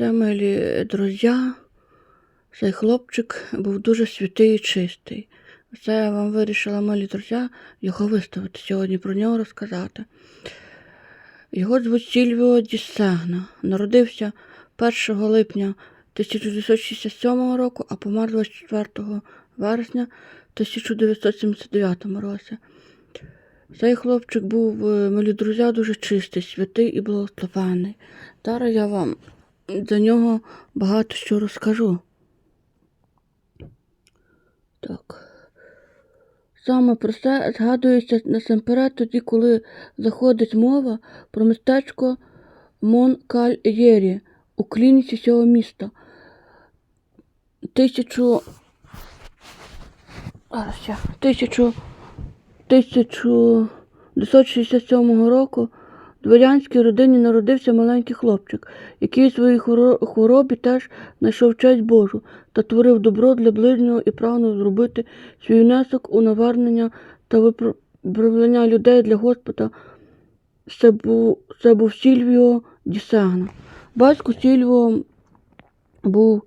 Милі друзі, цей хлопчик був дуже святий і чистий. Це я вам вирішила, милі друзі, його виставити сьогодні, про нього розказати. Його звуть Сільвіо Діссегна. Народився 1 липня 1967 року, а помер 24 вересня 1979 році. Цей хлопчик був, е, милі друзі, дуже чистий, святий і благословений. Зараз я вам за нього багато що розкажу. Так. Саме про це згадується насамперед тоді, коли заходить мова про містечко Монкальєрі у клініці цього міста. Тисячу. Тисячу. 1967 року дворянській родині народився маленький хлопчик, який у своїй хворобі теж знайшов честь Божу та творив добро для ближнього і прагнув зробити свій внесок у навернення та виправлення людей для Господа. Це був, це був Сільвіо Дісегна. Батько Сільвіо був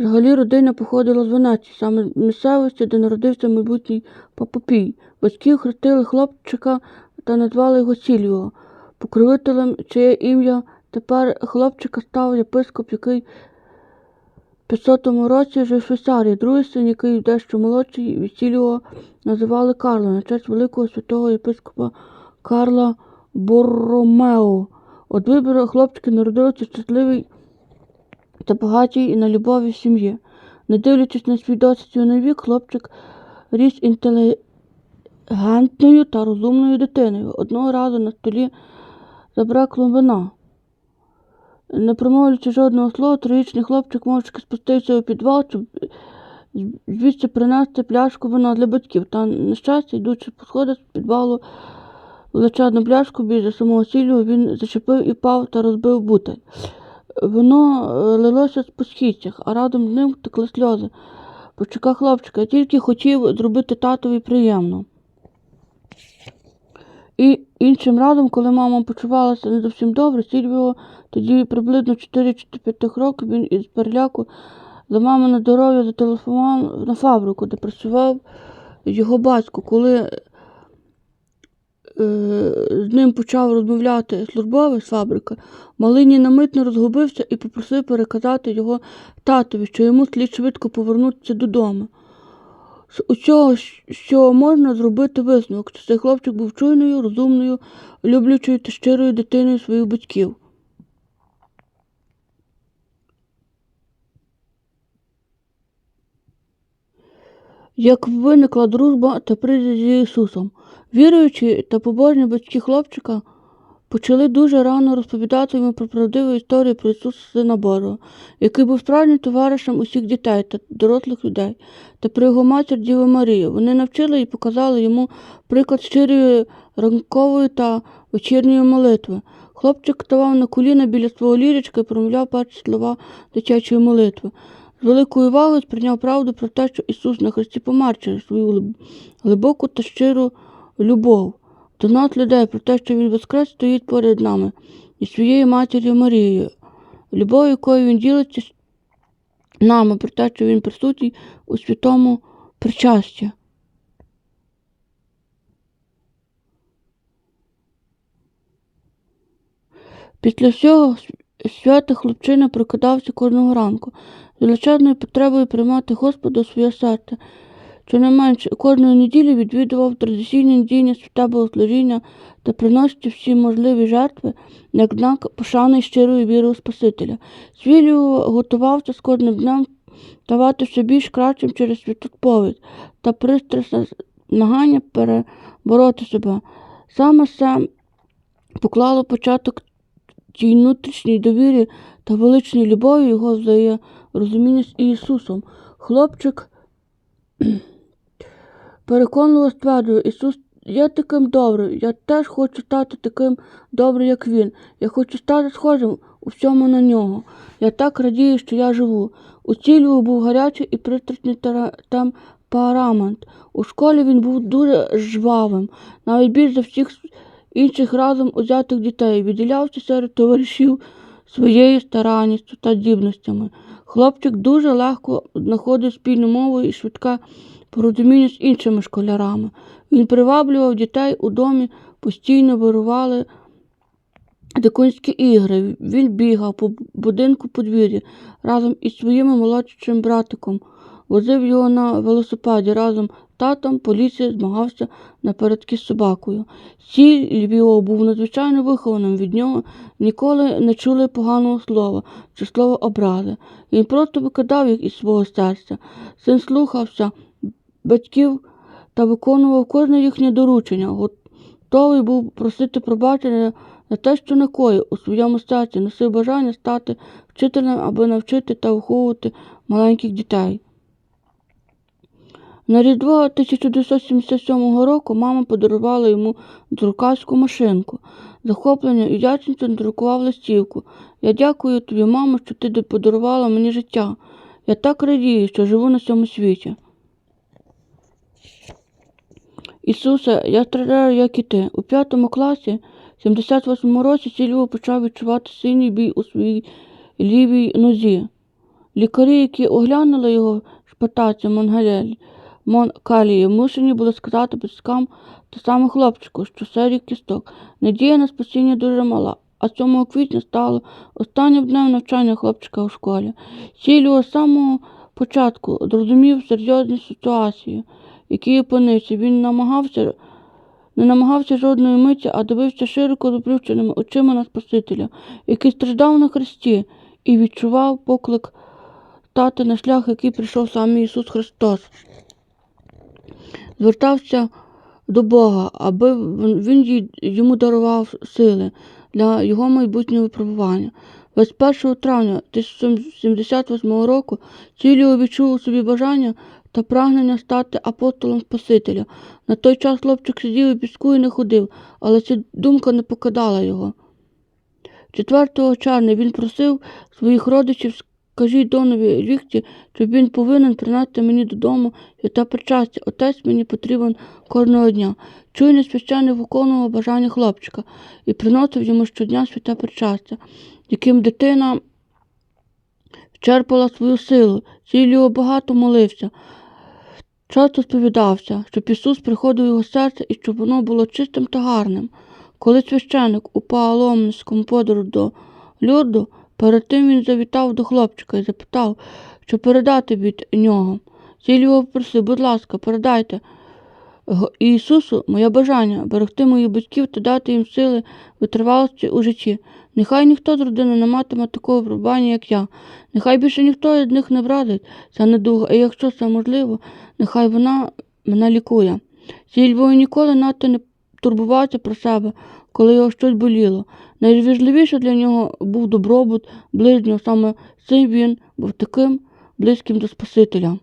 Взагалі родина походила з Венеції, саме місцевості, де народився майбутній Папопій. Батьки хрестили хлопчика та назвали його Сільвіо, покровителем, чиє ім'я тепер хлопчика став єпископ, який в 500 році жив в Швейцарії. Другий син, який дещо молодший, від Сільвіо називали Карло, на честь великого святого єпископа Карла Борромео. От вибору хлопчики народилися щасливий та багатій і на любові сім'ї. Не дивлячись на свій досить юний вік, хлопчик ріс інтелігентною та розумною дитиною. Одного разу на столі забракло вина. Не промовлюючи жодного слова, трирічний хлопчик мовчки спустився у підвал, щоб звідси принести пляшку вина для батьків. Та, на щастя, йдучи по сходах з підвалу величезну пляшку біля самого сілю, він зачепив і пав та розбив бутель. Воно е, лилося по східцях, а радом з ним текли сльози. По хлопчика я тільки хотів зробити татові приємно. І іншим разом, коли мама почувалася не зовсім добре, Сільвіо тоді приблизно 4 чи 5 років він із переляку за мамине здоров'я зателефонував на фабрику, де працював його батько. Коли з ним почав розмовляти службовець фабрики, Малині намитно розгубився і попросив переказати його татові, що йому слід швидко повернутися додому. З усього, що можна зробити висновок, що цей хлопчик був чуйною, розумною, люблячою та щирою дитиною своїх батьків. Як виникла дружба та призі з Ісусом. Віруючі та побожні батьки хлопчика почали дуже рано розповідати йому про правдиву історію про Ісуса Сина Божого, який був справжнім товаришем усіх дітей та дорослих людей, та про його матір Діву Марію. Вони навчили і показали йому приклад щирої ранкової та вечірньої молитви. Хлопчик ставав на коліна біля свого лірочка і промовляв перші слова дитячої молитви. З великою увагою сприйняв правду про те, що Ісус на Христі помер через свою глибоку та щиру любов до нас людей про те, що Він воскрес стоїть поряд нами і своєю матір'ю Марією, любов, якою він ділиться з нами про те, що він присутній у святому причасті. Після всього свята хлопчина прокидався кожного ранку з величезною потребою приймати Господа у своє серце. Щонайменше кожної неділі відвідував традиційне недільне свята богослужіння та приносити всі можливі жертви як знак пошани і щирої віри у Спасителя. Свілію готувався з кожним днем ставати все більш кращим через святосповідь та пристрасне намагання перебороти себе. Саме це поклало початок тій внутрішній довірі та величній любові його взаєморозуміння з Ісусом. Хлопчик переконливо стверджує, Ісус є таким добрим, я теж хочу стати таким добрим, як Він. Я хочу стати схожим у всьому на нього. Я так радію, що я живу. У цілю був гарячий і пристрасний тера- темперамент. У школі він був дуже жвавим, навіть більше за всіх інших разом узятих дітей, відділявся серед товаришів своєю старанністю та здібностями. Хлопчик дуже легко знаходив спільну мову і швидке порозуміння з іншими школярами. Він приваблював дітей у домі, постійно вирували дикунські ігри. Він бігав по будинку подвір'я разом із своїм молодшим братиком, возив його на велосипеді разом з татом по лісі змагався напередки з собакою. Сіль Львіо був надзвичайно вихованим від нього, ніколи не чули поганого слова чи слова образи. Він просто викидав їх із свого серця. Син слухався батьків та виконував кожне їхнє доручення. Готовий був просити пробачення за те, що накоїв у своєму серці, носив бажання стати вчителем, аби навчити та виховувати маленьких дітей. На Різдво 1977 року мама подарувала йому друкарську машинку. Захоплення і вдячністю надрукував листівку. Я дякую тобі, мамо, що ти подарувала мені життя. Я так радію, що живу на цьому світі. Ісусе, я страждаю, як і ти. У п'ятому класі, в 78 році, Сільво почав відчувати сильний бій у своїй лівій нозі. Лікарі, які оглянули його шпитаці Монгалель, Монкалії, мушені були сказати батькам та саме хлопчику, що серії кісток. Надія на спасіння дуже мала, а 7 квітня стало останнім днем навчання хлопчика у школі. Сільво з самого початку зрозумів серйозність ситуації, в якій опинився. Він намагався не намагався жодної миті, а дивився широко заплющеними очима на Спасителя, який страждав на хресті, і відчував поклик стати на шлях, який прийшов сам Ісус Христос. Звертався до Бога, аби Він йому дарував сили для його майбутнього випробування. 21 травня 1978 року Ціліо відчув у собі бажання та прагнення стати апостолом Спасителя. На той час хлопчик сидів у піску і не ходив, але ця думка не покидала його. 4 червня він просив своїх родичів, скажіть донові лікті, що він повинен принести мені додому свята причастя. Отець мені потрібен кожного дня. Чуйний священник виконував бажання хлопчика і приносив йому щодня святе причастя, яким дитина черпала свою силу. Ціліо багато молився. Часто сповідався, щоб Ісус приходив у його серце і щоб воно було чистим та гарним. Коли священик у паломницькому подорож до Люрду, перед тим він завітав до хлопчика і запитав, що передати від нього. Сільвіо попросив, будь ласка, передайте Ісусу моє бажання берегти моїх батьків та дати їм сили витривалості у житті. Нехай ніхто з родини не матиме такого випробування, як я. Нехай більше ніхто з них не вразить ця недуга, а якщо це можливо, нехай вона мене лікує. Сільвою ніколи надто не турбувався про себе, коли його щось боліло. Найважливіше для нього був добробут ближнього, саме цим він був таким близьким до Спасителя.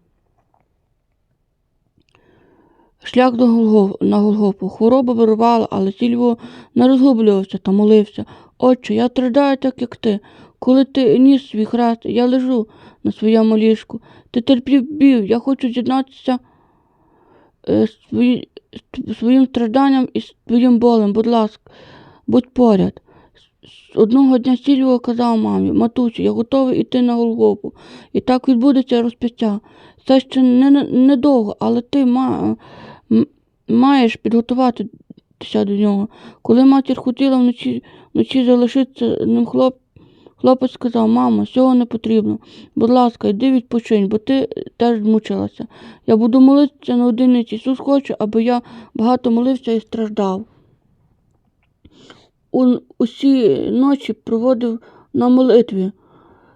Шлях до Голгоф, на Голгофу. Хвороба вирувала, але Сільво не розгублювався та молився. Отче, я страждаю так, як ти. Коли ти ніс свій хрест, я лежу на своєму ліжку. Ти терпів бів, я хочу з'єднатися е, своїм стражданням і з твоїм болем. Будь ласка, будь поряд. Одного дня Сільвіо казав мамі, матусю, я готовий іти на Голгофу. І так відбудеться розп'яття. Це ще не, не- недовго, але ти ма, маєш підготуватися до нього. Коли матір хотіла вночі, вночі залишитися ним хлоп, хлопець сказав, мамо, цього не потрібно. Будь ласка, йди відпочинь, бо ти теж змучилася. Я буду молитися на одиниці. Ісус хоче, аби я багато молився і страждав. У, усі ночі проводив на молитві.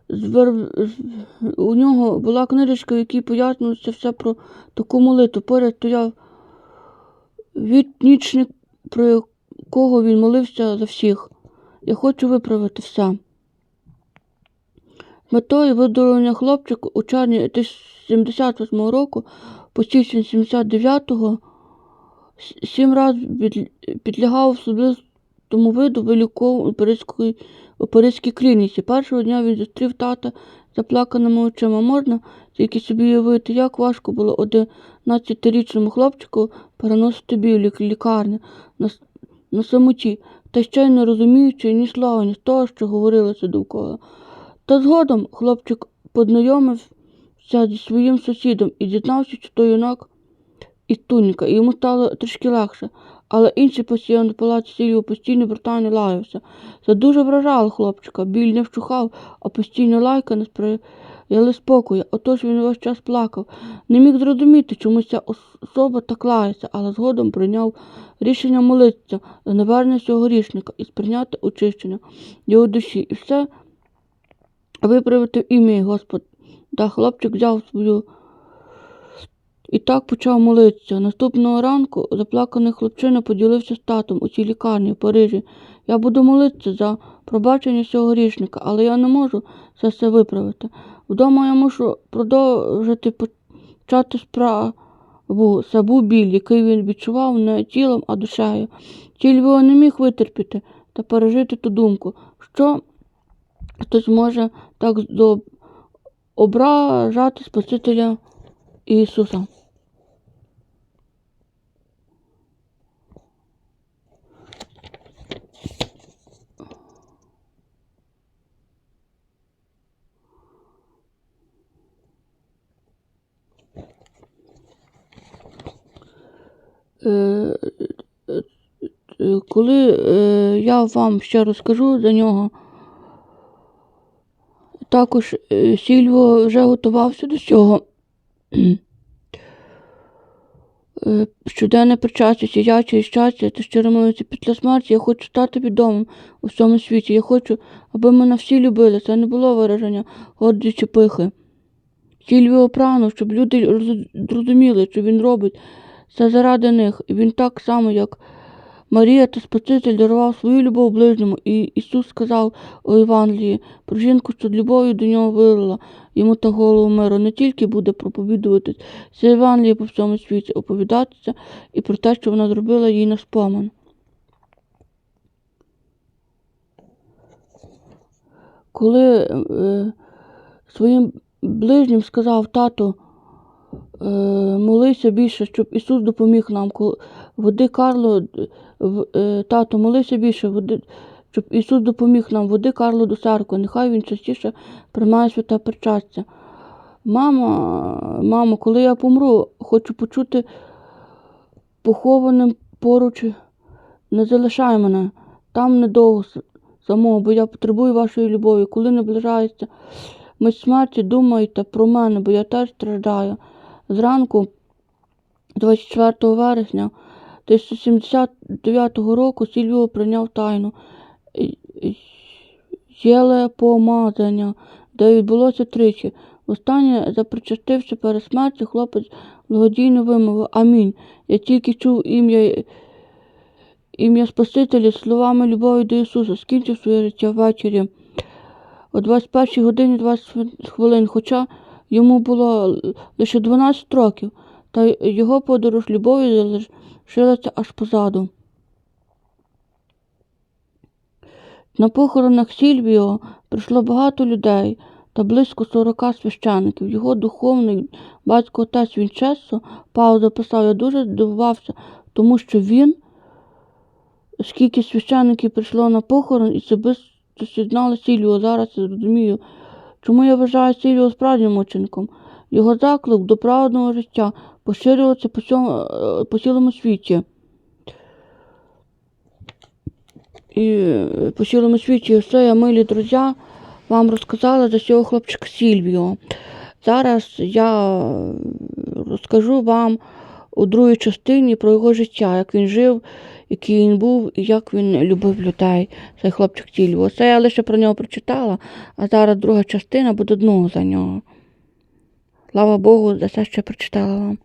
Звер... У нього була книжечка, в якій пояснювалося все про таку молитву. Поряд стояв віднічник, про якого він молився за всіх. Я хочу виправити все. Метою видалення хлопчика у червні 1978 року по січень 79-го сім разів підлягав особистому виду вилікову у Паризькій клініці. Першого дня він зустрів тата заплаканими очима. Можна тільки собі уявити, як важко було 11-річному хлопчику переносити біль в лікарню. Нас- на самоті, та ще й не розуміючи ні слова, ні з того, що говорилося довкола. Та згодом хлопчик познайомився зі своїм сусідом і дізнався, що той юнак із туніка, і йому стало трішки легше. Але інший пацієнт у палаці Сільву постійно брутально лаявся. Це дуже вражало хлопчика. Біль не вщухав, а постійно лайка не сприяли спокою. Отож він весь час плакав. Не міг зрозуміти, чому ця особа так лається, але згодом прийняв рішення молитися за навернення цього грішника і сприйняти очищення його душі. І все виправити ім'я Господа. Та хлопчик взяв свою і так почав молитися. Наступного ранку заплаканий хлопчина поділився з татом у цій лікарні в Парижі. Я буду молитися за пробачення цього грішника, але я не можу це все виправити. Вдома я мушу продовжити почати справу. Був біль, який він відчував не тілом, а душею. Тільвіо не міг витерпіти та пережити ту думку, що хтось може так ображати Спасителя Ісуса. Е, е, е, Коли я вам ще розкажу за нього, також е, Сільво вже готувався до цього. Е, Щоденне причастя, сіяче і щастя та щиро молитися після смерті. Я хочу стати відомим у всьому світі. Я хочу, аби мене всі любили. Це не було вираження горді чи пихи. Сільвіо прагнув, щоб люди роз- зрозуміли, що він робить це заради них. Він так само, як Марія та Спаситель дарував свою любов ближньому, і Ісус сказав у Євангелії про жінку, що любов'ю до нього вилила йому та голову миру, не тільки буде проповідуватись це Євангеліє по всьому світі, оповідатися і про те, що вона зробила їй на спомин. Коли е, своїм ближнім сказав тато, е, молися більше, щоб Ісус допоміг нам. Води Карло, е, е, тато, молися більше, води, щоб Ісус допоміг нам. Води Карло до церкви, нехай він частіше приймає святе причастя. Мама, мамо, коли я помру, хочу почути похованим поруч. Не залишай мене там недовго самого, бо я потребую вашої любові. Коли наближається мить смерті, думайте про мене, бо я теж страждаю. Зранку, 24 вересня 1979 року, Сільвіо прийняв тайну єле помазання, де відбулося тричі. Востаннє запричастився перед смертю, хлопець благодійно вимовив Амінь. Я тільки чув ім'я ім'я Спасителя словами любові до Ісуса, скінчив своє життя ввечері о 21 годині 20 хвилин, хоча йому було лише 12 років, та його подорож любові залишилася аж позаду. На похоронах Сільвіо прийшло багато людей та близько 40 священиків. Його духовний батько отець Вінчесо Пао записав, я дуже здивувався, тому що він, скільки священиків прийшло на похорон і особисто знали Сільвіо, зараз я зрозумію, чому я вважаю Сільвіо справжнім мучеником. Його заклик до праведного життя поширювався по, е, по цілому світі. І по цілому світі все, я, милі друзі, вам розказала за цього хлопчика Сільвіо. Зараз я розкажу вам у другій частині про його життя, як він жив, який він був і як він любив людей, цей хлопчик Тільво. Це я лише про нього прочитала, а зараз друга частина буде одного за нього. Слава Богу, за це ще прочитала вам.